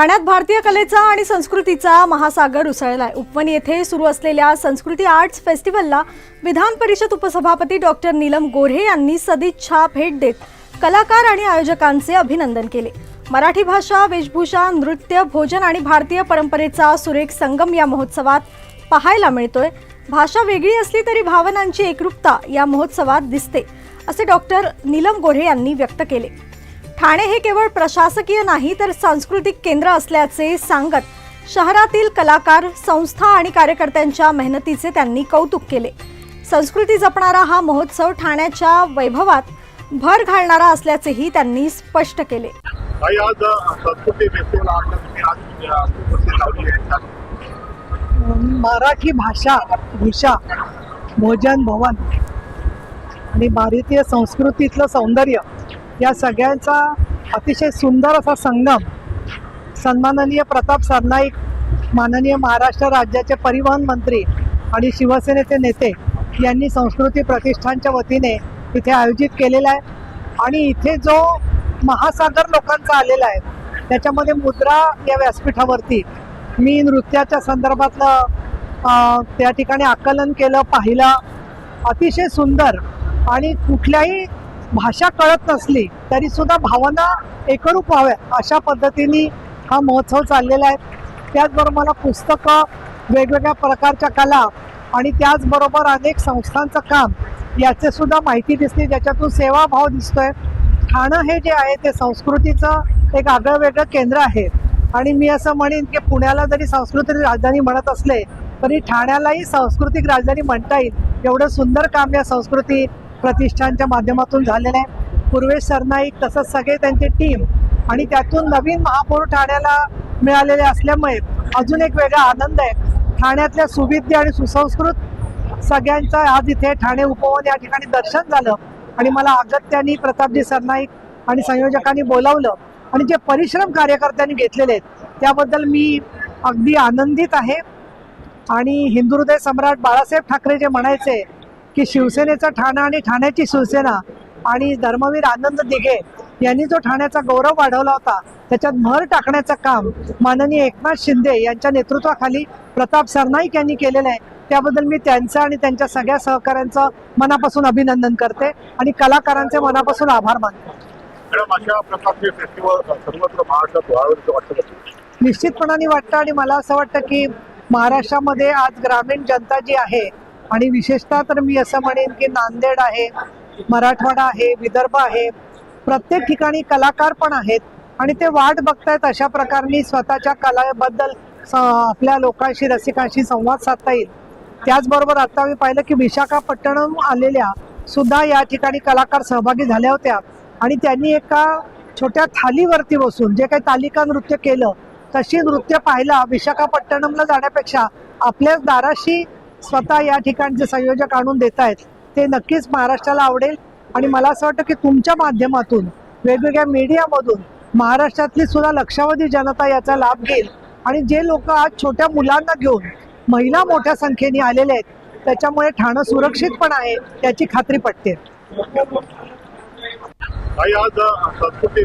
ठाण्यात भारतीय कलेचा आणि संस्कृतीचा महासागर उसळलाय. उपवनी येथे सुरू असलेल्या संस्कृती आर्ट्स फेस्टिवलला विधान परिषद उपसभापती डॉक्टर नीलम गोऱ्हे यांनी सदिच्छा भेट देत कलाकार आणि आयोजकांचे अभिनंदन केले. मराठी भाषा वेशभूषा नृत्य भोजन आणि भारतीय परंपरेचा सुरेख संगम या महोत्सवात पाहायला मिळतोय. भाषा वेगळी असली तरी भावनांची एकरूपता या महोत्सवात दिसते असे डॉक्टर नीलम गोऱ्हे यांनी व्यक्त केले. ठाणे हे केवळ प्रशासकीय नाही तर सांस्कृतिक केंद्र असल्याचे सांगत शहरातील कलाकार संस्था आणि कार्यकर्त्यांच्या मेहनतीचे त्यांनी कौतुक केले. संस्कृती जपणारा हा महोत्सव ठाण्याच्या वैभवात भर घालणारा असल्याचेही त्यांनी स्पष्ट केले. आज संस्कृती मराठी भाषा भूषा भोजन भवन आणि भारतीय संस्कृतीतलं सौंदर्य या सगळ्यांचा अतिशय सुंदर असा संगम सन्माननीय प्रताप सरनाईक माननीय महाराष्ट्र राज्याचे परिवहन मंत्री आणि शिवसेनेचे नेते यांनी संस्कृती प्रतिष्ठानच्या वतीने इथे आयोजित केलेला आहे. आणि इथे जो महासागर लोकांचा आलेला आहे त्याच्यामध्ये मुद्रा या व्यासपीठावरती मी नृत्याच्या संदर्भातलं त्या ठिकाणी आकलन केलं पाहिलं. अतिशय सुंदर आणि कुठल्याही भाषा कळत नसली तरी सुद्धा भावना एकरूप व्हाव्या अशा पद्धतीने हा महोत्सव चाललेला आहे. त्याचबरोबर मला पुस्तकं वेगवेगळ्या प्रकारच्या कला आणि त्याचबरोबर अनेक संस्थांचं काम याचे सुद्धा माहिती दिसली. ज्याच्यातून सेवाभाव दिसतोय. ठाणं हे जे आहे ते संस्कृतीचं एक आगळं वेगळं केंद्र आहे. आणि मी असं म्हणेन की पुण्याला जरी सांस्कृतिक राजधानी म्हणत असले तरी ठाण्यालाही सांस्कृतिक राजधानी म्हणता येईल. एवढं सुंदर काम या संस्कृती प्रतिष्ठानच्या माध्यमातून झालेलं आहे. पूर्वेश सरनाईक तसंच सगळे त्यांची टीम आणि त्यातून नवीन महापौर ठाण्याला मिळालेले असल्यामुळे अजून एक वेगळा आनंद आहे. ठाण्यातल्या सुविद्य आणि सुसंस्कृत सगळ्यांचं आज इथे ठाणे उपवन या ठिकाणी दर्शन झालं आणि मला अगत्यानी प्रतापजी सरनाईक आणि संयोजकांनी बोलावलं आणि जे परिश्रम कार्यकर्त्यांनी घेतलेले आहेत त्याबद्दल मी अगदी आनंदित आहे. आणि हिंदू हृदय सम्राट बाळासाहेब ठाकरे जे म्हणायचे की शिवसेनेचा ठाणा आणि ठाण्याची शिवसेना आणि धर्मवीर आनंद दिघे यांनी जो ठाण्याचा गौरव वाढवला होता त्याच्यात भर टाकण्याचं काम माननीय एकनाथ शिंदे यांच्या नेतृत्वाखाली प्रताप सरनाईक यांनी केलेलं आहे त्याबद्दल मी त्यांचं आणि त्यांच्या सगळ्या सहकाऱ्यांचं मनापासून अभिनंदन करते आणि कलाकारांचे मनापासून आभार मानते? निश्चितपणाने वाटतं आणि मला असं वाटतं की महाराष्ट्रामध्ये आज ग्रामीण जनता जी आहे आणि विशेषतः तर मी असं म्हणेन की नांदेड आहे मराठवाडा आहे विदर्भ आहे प्रत्येक ठिकाणी कलाकार पण आहेत आणि ते वाट बघतायत अशा प्रकारे स्वतःच्या कलाबद्दल स- आपल्या लोकांशी रसिकांशी संवाद साधता येईल. त्याचबरोबर आता मी पाहिलं की विशाखापट्टणम आलेल्या सुद्धा या ठिकाणी कलाकार सहभागी झाल्या होत्या आणि त्यांनी एका छोट्या थालीवरती बसून जे काही तालिका नृत्य केलं तशी नृत्य पाहायला विशाखापट्टणमला जाण्यापेक्षा आपल्याच दाराशी स्वतः या ठिकाणचे संयोजक आणून देत आहेत ते नक्कीच महाराष्ट्राला आवडेल. आणि मला असं वाटतं की तुमच्या माध्यमातून वेगवेगळ्या मीडियामधून महाराष्ट्रातली सुद्धा लक्षावधी जनता याचा लाभ घेईल. आणि जे लोक आज छोट्या मुलांना घेऊन महिला मोठ्या संख्येने आलेले आहेत त्याच्यामुळे ठाणं सुरक्षित पण आहे याची खात्री पटते. आज संस्कृती